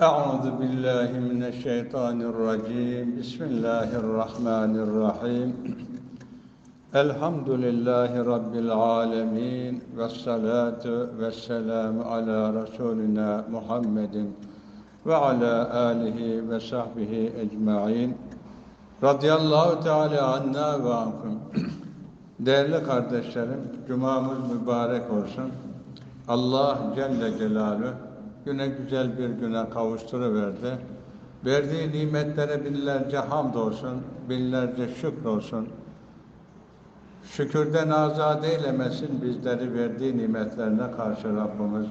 أعوذ بالله من الشيطان الرجيم بسم الله الرحمن الرحيم الحمد لله رب العالمين والصلاة والسلام على رسولنا محمد وعلى آله وصحبه أجمعين Radıyallahu Teala anna ve ankum. Değerli kardeşlerim, Cumamız mübarek olsun. Allah Celle Celaluhu güne güzel bir güne kavuşturuverdi. Verdiği nimetlere binlerce hamd olsun, binlerce şükür olsun. Şükürden azat eylemesin bizleri verdiği nimetlerine karşı Rabbimiz.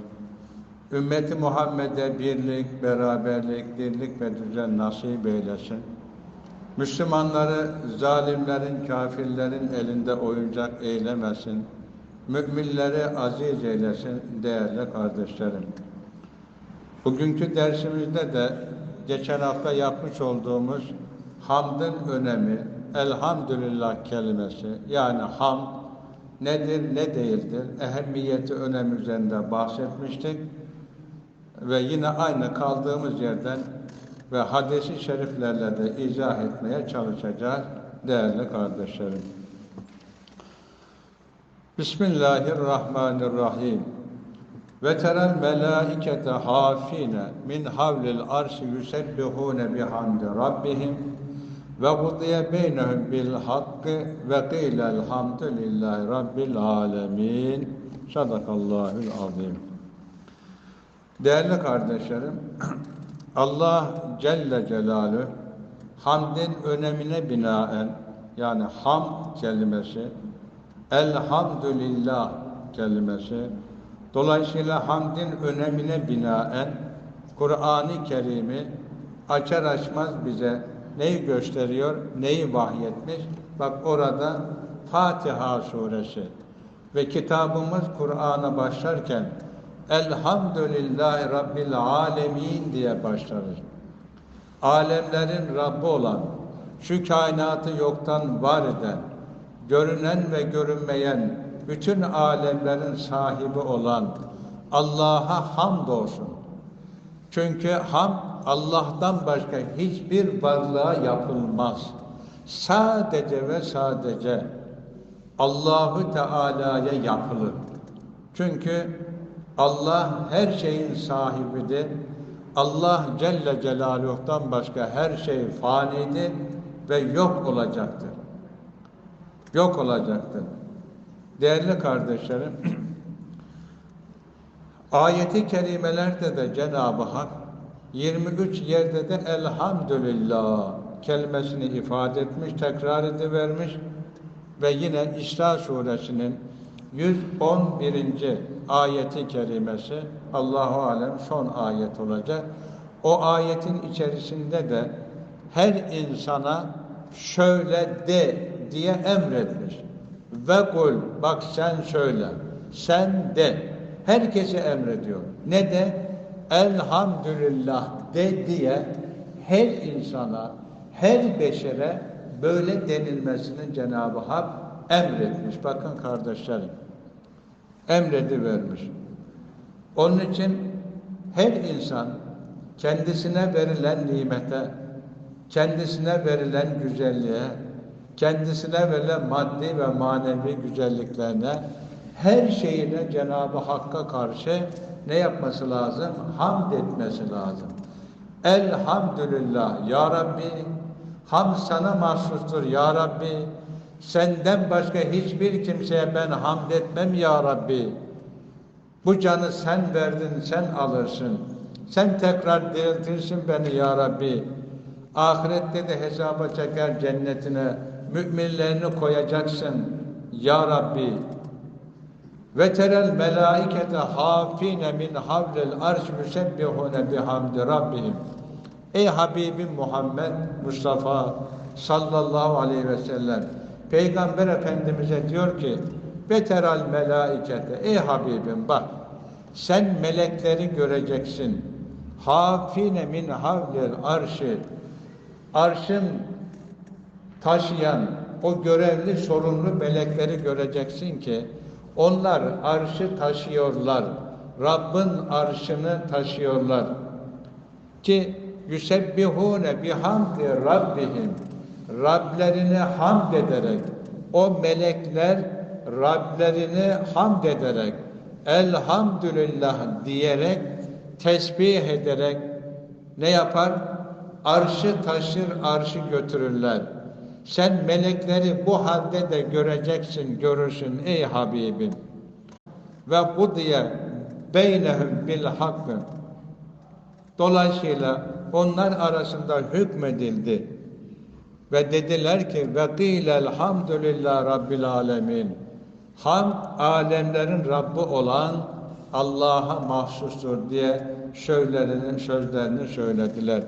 Ümmeti Muhammed'e birlik, beraberlik, dirlik ve düzen nasip eylesin. Müslümanları zalimlerin, kafirlerin elinde oyuncak eylemesin. Müminleri aziz eylesin değerli kardeşlerim. Bugünkü dersimizde de geçen hafta yapmış olduğumuz hamdın önemi, elhamdülillah kelimesi yani ham nedir ne değildir, ehemmiyeti önemi üzerinde bahsetmiştik. Ve yine aynı kaldığımız yerden ve hadisi şeriflerle de izah etmeye çalışacağız değerli kardeşlerim. Bismillahirrahmanirrahim. Ve terel melâikete hâfîne min havlil arşi yusebbihûne bihamdi rabbihim ve gudiye beynehum bil hakkı ve qîlel hamdü lillahi rabbil âlemîn. Sadakallahül azim. Değerli kardeşlerim, Allah Celle Celaluhu hamdin önemine binaen yani ham kelimesi elhamdülillah kelimesi dolayısıyla hamdin önemine binaen Kur'an-ı Kerim'i açar açmaz bize neyi gösteriyor, neyi vahyetmiş? Bak orada Fatiha suresi ve kitabımız Kur'an'a başlarken Elhamdülillahi Rabbil Alemin diye başlarız. Alemlerin Rabbi olan, şu kainatı yoktan var eden, görünen ve görünmeyen, bütün alemlerin sahibi olan Allah'a hamd olsun. Çünkü ham Allah'tan başka hiçbir varlığa yapılmaz. Sadece ve sadece Allahu Teala'ya yapılır. Çünkü Allah her şeyin sahibidir. Allah Celle Celaluhu'dan başka her şey fanidir ve yok olacaktır. Yok olacaktır. Değerli kardeşlerim, ayeti kerimelerde de Cenab-ı Hak 23 yerde de elhamdülillah kelimesini ifade etmiş, tekrar edivermiş ve yine İsra suresinin 111. ayeti kerimesi Allahu alem son ayet olacak. O ayetin içerisinde de her insana şöyle de diye emretmiş. Ve kul bak sen söyle. Sen de. Herkese emrediyor. Ne de? Elhamdülillah de diye her insana, her beşere böyle denilmesini Cenab-ı Hak emretmiş. Bakın kardeşlerim. Emredi vermiş. Onun için her insan kendisine verilen nimete, kendisine verilen güzelliğe, kendisine verilen maddi ve manevi güzelliklerine, her şeyine Cenab-ı Hakk'a karşı ne yapması lazım? Hamd etmesi lazım. Elhamdülillah Ya Rabbi, ham sana mahsustur Ya Rabbi, senden başka hiçbir kimseye ben hamd etmem Ya Rabbi. Bu canı sen verdin, sen alırsın. Sen tekrar diriltirsin beni Ya Rabbi. Ahirette de hesaba çeker cennetine müminlerini koyacaksın Ya Rabbi. Ve terel melaikete hafine min havlil arş müsebbihune bihamdi rabbihim. Ey Habibim Muhammed Mustafa sallallahu aleyhi ve sellem Peygamber Efendimiz'e diyor ki Beteral melaikete Ey Habibim bak sen melekleri göreceksin. Hafine min havlil arşı arşın taşıyan o görevli sorumlu melekleri göreceksin ki onlar arşı taşıyorlar. Rabbin arşını taşıyorlar. ki yusebbihune bihamdi rabbihim Rablerini hamd ederek o melekler Rablerini hamd ederek elhamdülillah diyerek tesbih ederek ne yapar? Arşı taşır, arşı götürürler. Sen melekleri bu halde de göreceksin, görürsün ey Habibim. Ve bu diye beynehum bil hakkı. Dolayısıyla onlar arasında hükmedildi. Ve dediler ki ve kîlel rabbil alemin. Hamd alemlerin Rabbi olan Allah'a mahsustur diye sözlerini, sözlerini söylediler.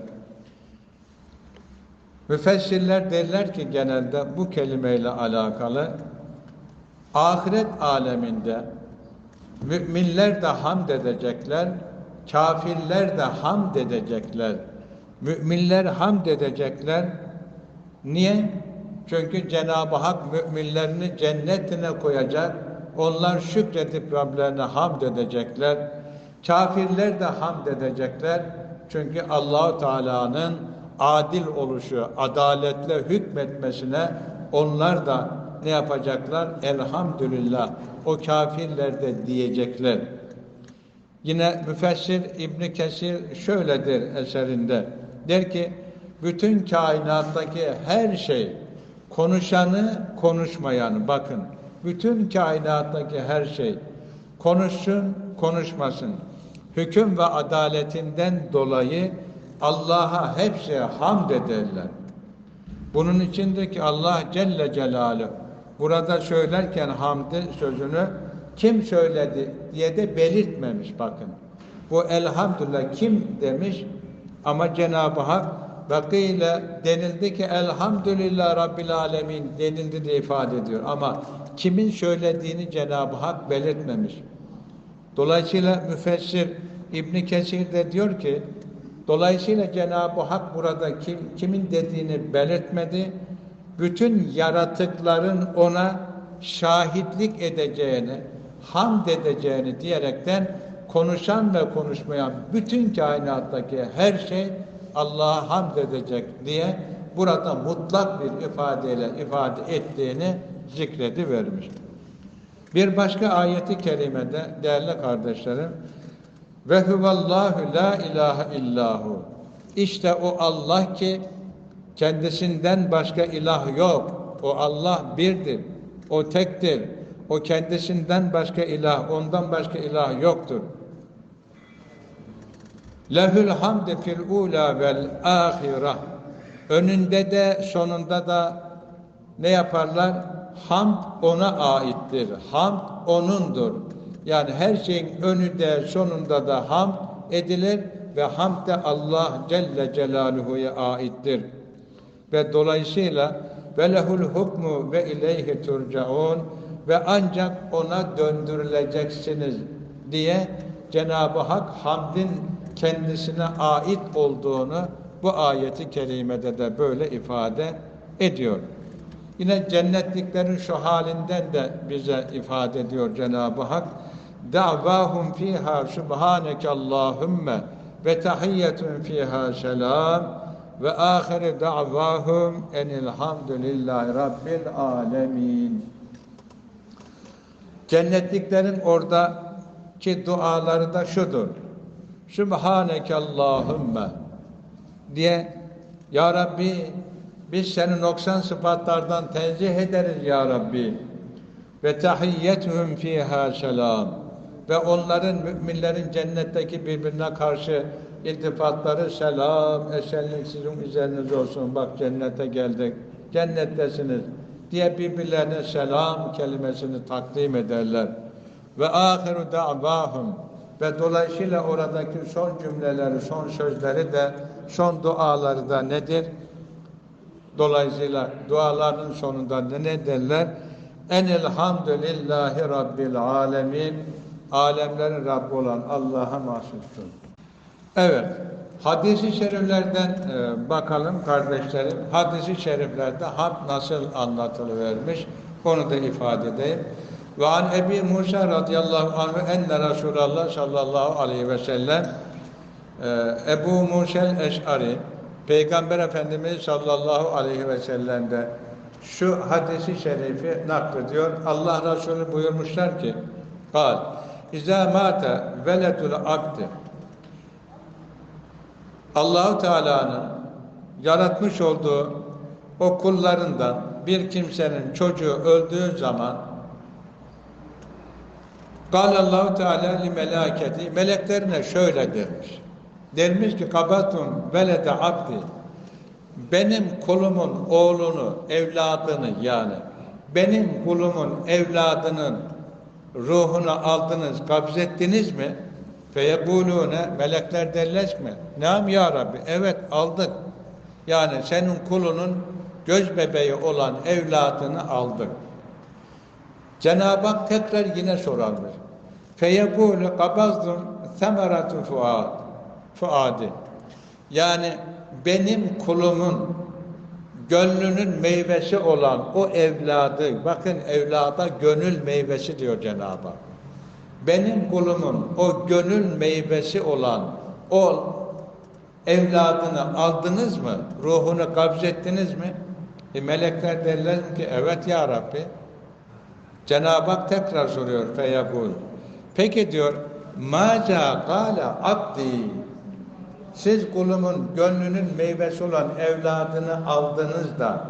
Müfessirler derler ki genelde bu kelimeyle alakalı ahiret aleminde müminler de hamd edecekler, kafirler de hamd edecekler. Müminler hamd edecekler. Niye? Çünkü Cenab-ı Hak müminlerini cennetine koyacak. Onlar şükredip Rablerine hamd edecekler. Kafirler de hamd edecekler. Çünkü Allahu Teala'nın adil oluşu, adaletle hükmetmesine onlar da ne yapacaklar? Elhamdülillah. O kafirler de diyecekler. Yine müfessir İbn Kesir şöyledir eserinde. Der ki bütün kainattaki her şey konuşanı konuşmayanı bakın. Bütün kainattaki her şey konuşsun konuşmasın. Hüküm ve adaletinden dolayı Allah'a hepsi hamd ederler. Bunun içindeki Allah Celle Celaluhu burada söylerken hamdi sözünü kim söyledi diye de belirtmemiş bakın. Bu elhamdülillah kim demiş ama Cenab-ı Hak Vakile denildi ki elhamdülillah Rabbil Alemin denildi de ifade ediyor. Ama kimin söylediğini Cenab-ı Hak belirtmemiş. Dolayısıyla müfessir İbn Kesir de diyor ki dolayısıyla Cenab-ı Hak burada kim, kimin dediğini belirtmedi. Bütün yaratıkların ona şahitlik edeceğini, hamd edeceğini diyerekten konuşan ve konuşmayan bütün kainattaki her şey Allah'a hamd edecek diye burada mutlak bir ifadeyle ifade ettiğini zikredi vermiş. Bir başka ayeti kerimede değerli kardeşlerim ve huvallahu la ilahe illahu işte o Allah ki kendisinden başka ilah yok. O Allah birdir. O tektir. O kendisinden başka ilah, ondan başka ilah yoktur. Lehül hamde fil ula vel ahireh. Önünde de sonunda da ne yaparlar? Hamd ona aittir. Hamd onundur. Yani her şeyin önünde sonunda da hamd edilir ve hamd de Allah Celle Celaluhu'ya aittir. Ve dolayısıyla ve hukmu ve ileyhi turcaun ve ancak ona döndürüleceksiniz diye Cenab-ı Hak hamdin kendisine ait olduğunu bu ayeti kerimede de böyle ifade ediyor. Yine cennetliklerin şu halinden de bize ifade ediyor Cenab-ı Hak. Da'vahum fiha subhaneke Allahümme ve tahiyyetun fiha selam ve ahire da'vahum enilhamdülillahi rabbil alemin. Cennetliklerin oradaki duaları da şudur. Sübhaneke Allahümme diye Ya Rabbi biz seni noksan sıfatlardan tenzih ederiz Ya Rabbi ve tahiyyetuhum fiha selam ve onların müminlerin cennetteki birbirine karşı iltifatları selam, esenlik sizin üzeriniz olsun. Bak cennete geldik, cennettesiniz diye birbirlerine selam kelimesini takdim ederler. Ve ahiru da'vahum ve dolayısıyla oradaki son cümleleri, son sözleri de, son duaları da nedir? Dolayısıyla duaların sonunda ne derler? Enelhamdülillahi Rabbil alemin. Alemlerin Rabbi olan Allah'a mahsustur. Evet, hadisi şeriflerden e, bakalım kardeşlerim. Hadisi şeriflerde hamd nasıl anlatılıvermiş, onu da ifade edeyim. Ve an Ebi Musa radıyallahu anh enne Resulallah sallallahu aleyhi ve sellem Ee, Ebu Musel Eş'ari Peygamber Efendimiz sallallahu aleyhi ve sellem'de şu hadisi şerifi naklediyor. Allah Resulü buyurmuşlar ki Kal İzâ mâte veledul abdi. Allahu Teala'nın yaratmış olduğu o kullarından bir kimsenin çocuğu öldüğü zaman Allahu Teala li melaketi meleklerine şöyle demiş. Demiş ki kabatun velede abdi. Benim kulumun oğlunu, evladını yani benim kulumun evladının ruhunu aldınız, kabzettiniz mi? Feyebulune melekler derler mi? Nam ya Rabbi. Evet aldık. Yani senin kulunun göz bebeği olan evladını aldık. Cenab-ı Hak tekrar yine sorarmış. Feyebulü kabazdun semeratu fuad. Fuadi. Yani benim kulumun gönlünün meyvesi olan o evladı, bakın evlada gönül meyvesi diyor Cenab-ı Hak. Benim kulumun o gönül meyvesi olan o evladını aldınız mı? Ruhunu kabzettiniz mi? E melekler derler ki evet ya Rabbi. Cenab-ı Hak tekrar soruyor feyekul. Peki diyor maca gale abdi siz kulumun gönlünün meyvesi olan evladını aldınız da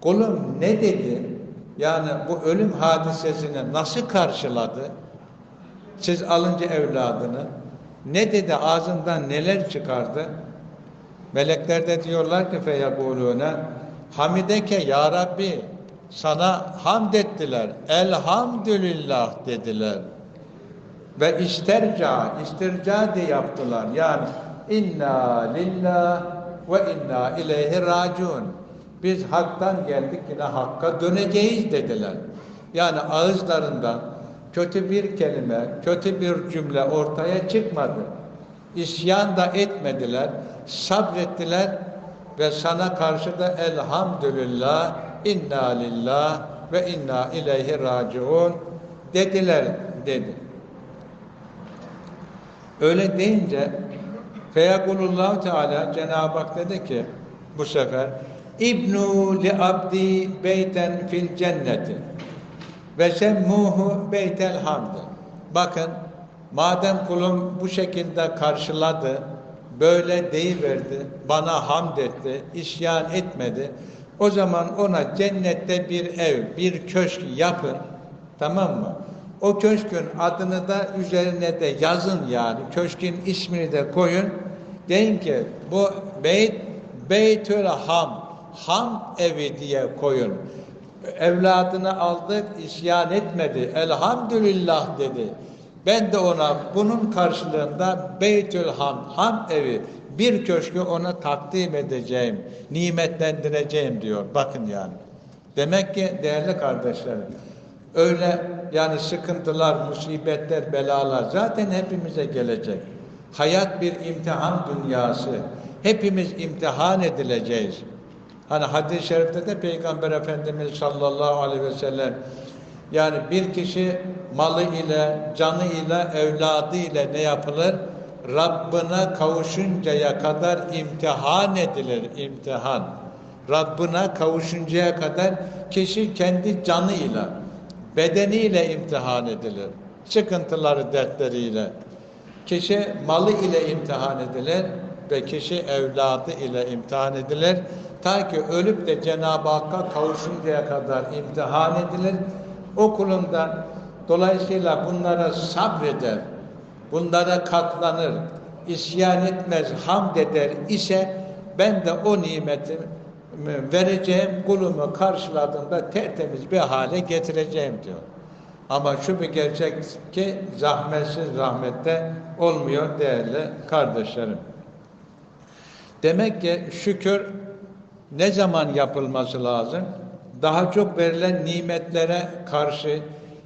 kulum ne dedi? Yani bu ölüm hadisesini nasıl karşıladı? Siz alınca evladını ne dedi ağzından neler çıkardı? Melekler de diyorlar ki feyekulune hamideke ya Rabbi sana hamd ettiler. Elhamdülillah dediler. Ve isterca, istirca de yaptılar. Yani inna lillah ve inna ileyhi raciun. Biz haktan geldik yine hakka döneceğiz dediler. Yani ağızlarından kötü bir kelime, kötü bir cümle ortaya çıkmadı. İsyan da etmediler, sabrettiler ve sana karşı da elhamdülillah, inna lillah ve inna ileyhi raciun dediler dedi. Öyle deyince Feyakulullah Teala Cenab-ı Hak dedi ki bu sefer İbnu li abdi beyten fil cenneti ve semmuhu beytel hamd. Bakın madem kulum bu şekilde karşıladı, böyle deyiverdi, bana hamd etti, isyan etmedi. O zaman ona cennette bir ev, bir köşk yapın. Tamam mı? O köşkün adını da üzerine de yazın yani. Köşkün ismini de koyun. Deyin ki bu beyt Beytül Ham. Ham evi diye koyun. Evladını aldık, isyan etmedi. Elhamdülillah dedi. Ben de ona bunun karşılığında Beytül Ham, Ham evi, bir köşkü ona takdim edeceğim, nimetlendireceğim diyor. Bakın yani. Demek ki değerli kardeşlerim, öyle yani sıkıntılar, musibetler, belalar zaten hepimize gelecek. Hayat bir imtihan dünyası. Hepimiz imtihan edileceğiz. Hani hadis-i şerifte de Peygamber Efendimiz sallallahu aleyhi ve sellem yani bir kişi malı ile, canı ile, evladı ile ne yapılır? Rabbine kavuşuncaya kadar imtihan edilir, imtihan. Rabbine kavuşuncaya kadar kişi kendi canıyla, bedeniyle imtihan edilir. Sıkıntıları, dertleriyle. Kişi malı ile imtihan edilir ve kişi evladı ile imtihan edilir. Ta ki ölüp de Cenab-ı Hakk'a kavuşuncaya kadar imtihan edilir. O kulundan dolayısıyla bunlara sabreder, bunlara katlanır, isyan etmez, hamd eder ise ben de o nimeti vereceğim kulumu karşıladığında tertemiz bir hale getireceğim diyor. Ama şu bir gerçek ki zahmetsiz rahmette olmuyor değerli kardeşlerim. Demek ki şükür ne zaman yapılması lazım? Daha çok verilen nimetlere karşı,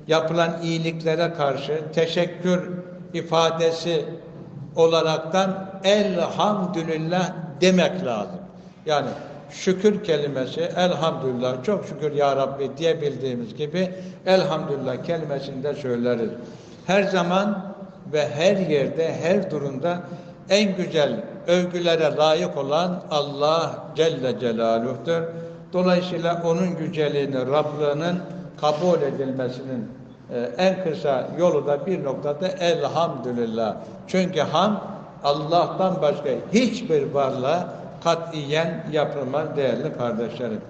yapılan iyiliklere karşı teşekkür ifadesi olaraktan elhamdülillah demek lazım. Yani şükür kelimesi elhamdülillah çok şükür ya Rabbi diyebildiğimiz gibi elhamdülillah kelimesini de söyleriz. Her zaman ve her yerde her durumda en güzel övgülere layık olan Allah Celle Celaluh'tur. Dolayısıyla onun güzelliğini, Rablığının kabul edilmesinin e, en kısa yolu da bir noktada elhamdülillah. Çünkü ham Allah'tan başka hiçbir varlığa katiyen yapılmaz değerli kardeşlerim.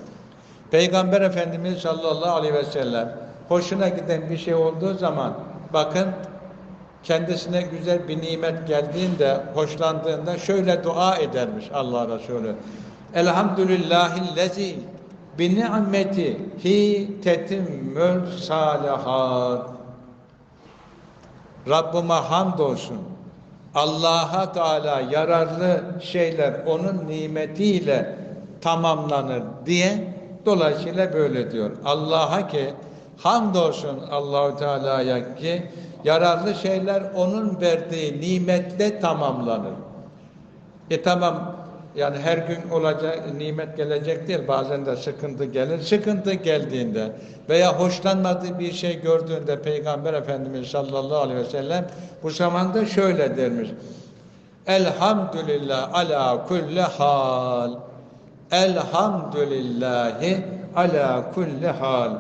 Peygamber Efendimiz sallallahu aleyhi ve sellem hoşuna giden bir şey olduğu zaman bakın kendisine güzel bir nimet geldiğinde, hoşlandığında şöyle dua edermiş Allah Resulü. Elhamdülillahillezi bi ni'meti hi tetimmül salihat. Rabbime hamdolsun. Allah'a Teala yararlı şeyler onun nimetiyle tamamlanır diye dolayısıyla böyle diyor. Allah'a ki hamdolsun Allahu Teala'ya ki yararlı şeyler onun verdiği nimetle tamamlanır. E tamam yani her gün olacak nimet gelecek değil bazen de sıkıntı gelir. Sıkıntı geldiğinde veya hoşlanmadığı bir şey gördüğünde Peygamber Efendimiz sallallahu aleyhi ve sellem bu zamanda şöyle dermiş. Elhamdülillah ala kulli hal. Elhamdülillahi ala kulli hal.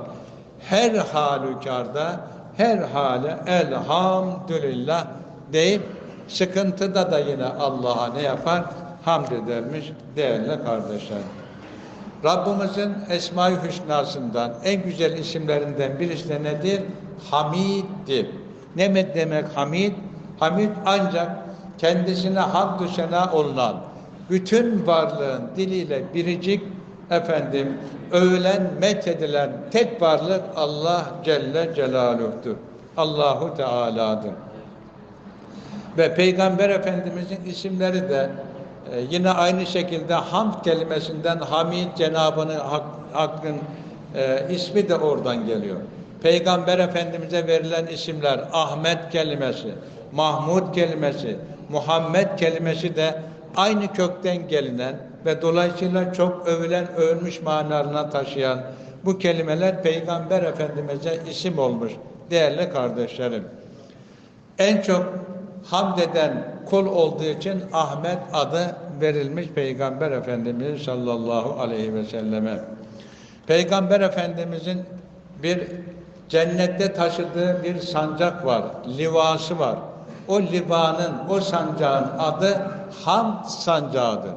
Her halükarda her hale elhamdülillah deyip sıkıntıda da yine Allah'a ne yapar? Hamd edermiş değerli kardeşler. Rabbimizin Esma-i Hüsna'sından en güzel isimlerinden birisi de nedir? Hamid'dir. Ne demek Hamid? Hamid ancak kendisine hamdü sena olunan, bütün varlığın diliyle biricik efendim övülen, methedilen tek varlık Allah Celle Celaluh'tur. Allahu Teala'dır. Ve Peygamber Efendimizin isimleri de e, yine aynı şekilde hamd kelimesinden Hamid Cenabı'nın hak, hakkın e, ismi de oradan geliyor. Peygamber Efendimiz'e verilen isimler Ahmet kelimesi, Mahmud kelimesi, Muhammed kelimesi de aynı kökten gelinen ve dolayısıyla çok övülen, övülmüş manalarına taşıyan bu kelimeler Peygamber Efendimiz'e isim olmuş değerli kardeşlerim. En çok hamd eden kul olduğu için Ahmet adı verilmiş Peygamber Efendimiz sallallahu aleyhi ve selleme. Peygamber Efendimizin bir cennette taşıdığı bir sancak var, livası var. O livanın, o sancağın adı hamd sancağıdır.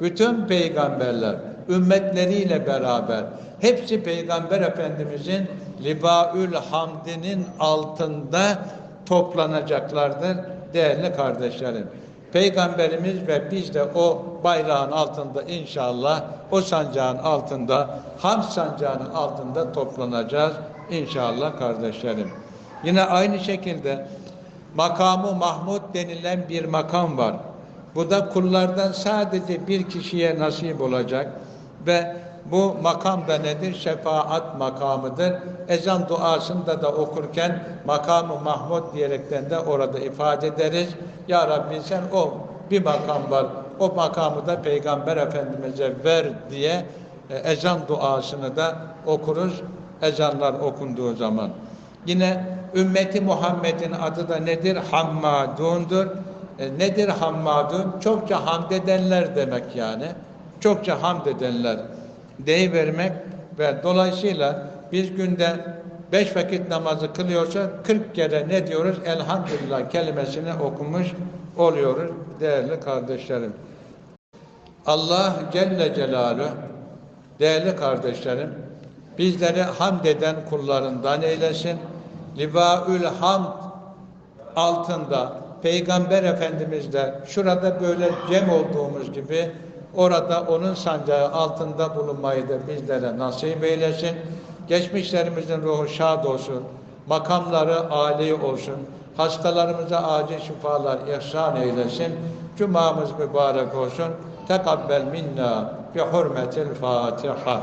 Bütün peygamberler ümmetleriyle beraber hepsi Peygamber Efendimizin libaül hamdinin altında toplanacaklardır değerli kardeşlerim. Peygamberimiz ve biz de o bayrağın altında inşallah o sancağın altında ham sancağının altında toplanacağız inşallah kardeşlerim. Yine aynı şekilde makamı Mahmud denilen bir makam var. Bu da kullardan sadece bir kişiye nasip olacak ve bu makam da nedir? Şefaat makamıdır. Ezan duasında da okurken makamı Mahmud diyerekten de orada ifade ederiz. Ya Rabbi sen o bir makam var. O makamı da Peygamber Efendimiz'e ver diye e, ezan duasını da okuruz. Ezanlar okunduğu zaman. Yine ümmeti Muhammed'in adı da nedir? Hammadun'dur. E, nedir hammadun? Çokça hamd edenler demek yani. Çokça hamd edenler deyivermek ve dolayısıyla biz günde beş vakit namazı kılıyorsa 40 kere ne diyoruz? Elhamdülillah kelimesini okumuş oluyoruz değerli kardeşlerim. Allah Celle Celaluhu değerli kardeşlerim bizleri hamd eden kullarından eylesin. Libaül hamd altında Peygamber Efendimiz de şurada böyle cem olduğumuz gibi orada onun sancağı altında bulunmayı da bizlere nasip eylesin. Geçmişlerimizin ruhu şad olsun. Makamları âli olsun. Hastalarımıza acil şifalar ihsan eylesin. Cumamız mübarek olsun. Tekabbel minna bi hurmetil Fatiha.